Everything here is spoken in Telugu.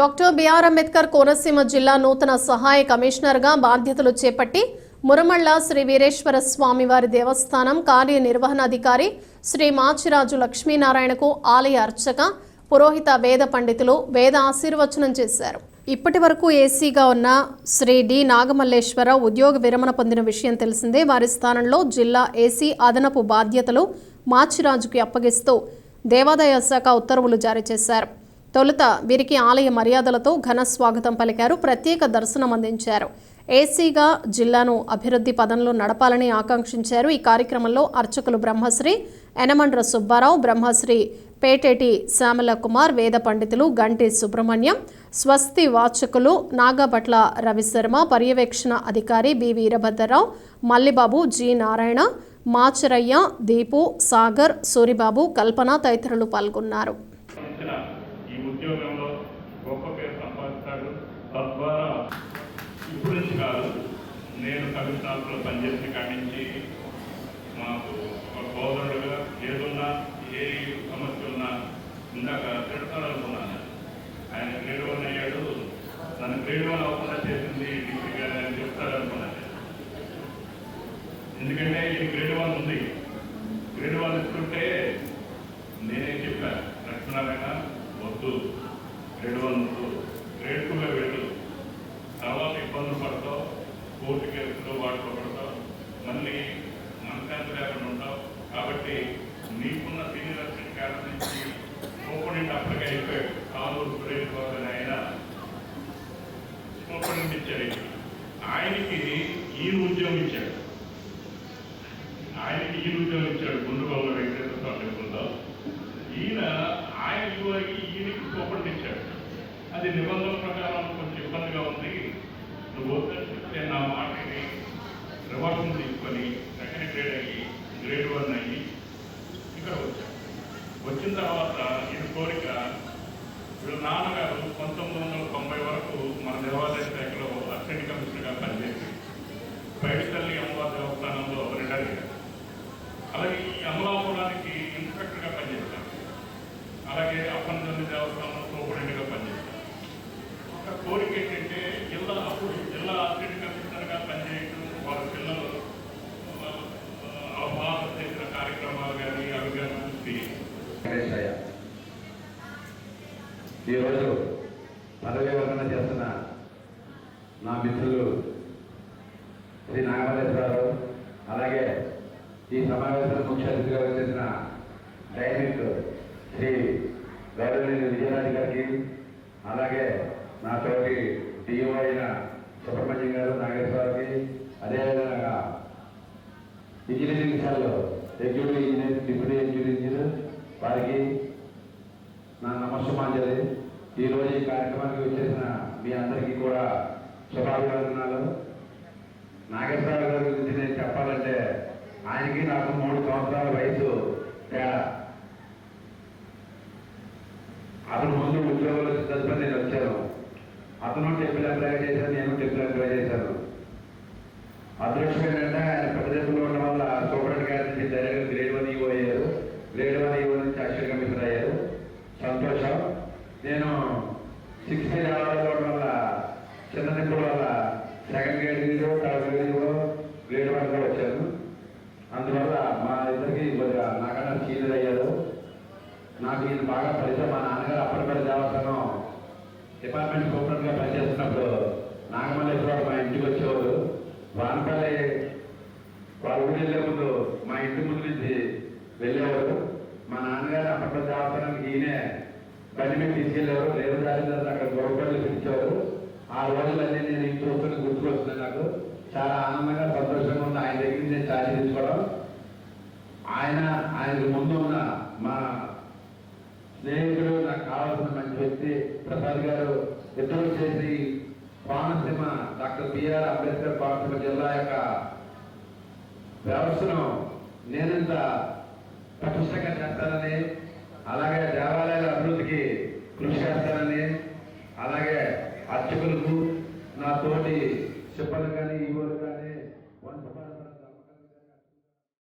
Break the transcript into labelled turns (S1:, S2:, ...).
S1: డాక్టర్ బిఆర్ అంబేద్కర్ కోనసీమ జిల్లా నూతన సహాయ కమిషనర్గా బాధ్యతలు చేపట్టి మురమళ్ళ శ్రీ వీరేశ్వర స్వామి వారి దేవస్థానం కార్యనిర్వహణాధికారి శ్రీ మాచిరాజు లక్ష్మీనారాయణకు ఆలయ అర్చక పురోహిత వేద పండితులు వేద ఆశీర్వచనం చేశారు. ఇప్పటి వరకు ఏసీగా ఉన్న శ్రీ డి నాగమల్లేశ్వర ఉద్యోగ విరమణ పొందిన విషయం తెలిసిందే. వారి స్థానంలో జిల్లా ఏసీ అదనపు బాధ్యతలు మాచిరాజుకి అప్పగిస్తూ దేవాదాయ శాఖ ఉత్తర్వులు జారీ చేశారు. తొలుత వీరికి ఆలయ మర్యాదలతో ఘన స్వాగతం పలికారు. ప్రత్యేక దర్శనం అందించారు. ఏసీగా జిల్లాను అభివృద్ధి పదంలో నడపాలని ఆకాంక్షించారు. ఈ కార్యక్రమంలో అర్చకులు బ్రహ్మశ్రీ యనమండ్ర సుబ్బారావు బ్రహ్మశ్రీ పేటేటి శ్యామల కుమార్ వేద పండితులు గంటి సుబ్రహ్మణ్యం స్వస్తి వాచకులు నాగభట్ల రవిశర్మ పర్యవేక్షణ అధికారి బి వీరభద్రరావు మల్లిబాబు జి నారాయణ మాచరయ్య దీపు సాగర్ సూరిబాబు కల్పన తదితరులు పాల్గొన్నారు.
S2: ఉద్యోగంలో గొప్ప పేరు సంపాదిస్తాడు తద్వారా ఇప్పుడు నుంచి కాదు నేను కమిషనర్లో పనిచేసిన కాడి నుంచి మాకు ఒక సోదరుడుగా ఏదున్నా ఏ సమస్య ఉన్నా ఇందాక తిడతాడనుకున్నాను ఆయన గ్రేడ్ వన్ అయ్యాడు. నన్ను గ్రేడ్ వన్ అవ్వకుండా చేసింది డిగ్రీ గారు అని చెప్తాడనుకున్నాను ఎందుకంటే ఈ గ్రేడ్ ఆయనకి ఈ ఉద్యోగం ఇచ్చాడు గుండుగోళ్ళ వెంకటేశ్వర స్వామి టెంపుల్లో ఈయన ఆయన ఈయనకి సూపరింట్ ఇచ్చాడు అది నిబంధన అలాగే అప్పనజల్లి దేవస్థానంలో సూపరింటెండెంట్గా పనిచేశాను ఒక కోరిక ఏంటంటే జిల్లా అప్పుడు జిల్లా అసిస్టెంట్ కమిషనర్గా పనిచేయడం వాళ్ళ పిల్లలు అవగాహన చేసిన కార్యక్రమాలు కానీ అవి కానీ చూసి
S3: ఈరోజు పదవి విరమణ చేస్తున్న నా మిత్రులు శ్రీ నాగమల్లేశ్వరరావు అలాగే ఈ సమావేశానికి ముఖ్య నా ఈరోజు ఈ కార్యక్రమానికి వచ్చేసిన మీ అందరికీ కూడా శుభాభివందనాలు నాగేశ్వరరావు గారి గురించి నేను చెప్పాలంటే ఆయనకి నాకు మూడు సంవత్సరాల వయసు తేడా. అతను ముందు ఉద్యోగంలో తదుపరి నేను వచ్చాను. అతను second grade third grade grade కూడా వచ్చాను అందువల్ల మా ఇద్దరికి కొద్దిగా నాకన్నా సీనియర్ అయ్యారు. నాకు ఈయన బాగా పరిచయం. మా నాన్నగారు అప్పటిపల్లి దేవస్థానం డిపార్ట్మెంట్ సూపరింట్గా పనిచేస్తున్నప్పుడు నాగమల్లేశ్వరరావు మా ఇంటికి వచ్చేవారు. వానపల్లి వాళ్ళ ఊరు వెళ్ళే ముందు మా ఇంటి ముందు నుంచి వెళ్ళేవారు. మా నాన్నగారు అప్పటిపల్లి దేవస్థానానికి ఈయనే బండి మీద తీసుకెళ్ళేవారు. లేదు దాని తర్వాత అక్కడ గొడవపల్లి పిలిచేవారు ఆ రోజులన్నీ నేను ఇంటి వస్తున్న గుర్తుకొస్తుంది నాకు చాలా ఆనందంగా సంతోషంగా ఉంది ఆయన దగ్గర నేను ఛార్జ్ తీసుకోవడం. ఆయన ఆయనకు ముందు ఉన్న మా స్నేహితుడు నాకు కావాల్సిన మంచి వ్యక్తి ప్రసాద్ గారు ఇద్దరు చేసి కోనసీమ డాక్టర్ బిఆర్ అంబేద్కర్ కోనసీమ జిల్లా యొక్క వ్యవస్థను నేనంత పటిష్టంగా చేస్తానని అలాగే దేవాలయాల అభివృద్ధికి కృషి చేస్తానని అలాగే అర్చకులకు చెప్పాలి కానీ ఈ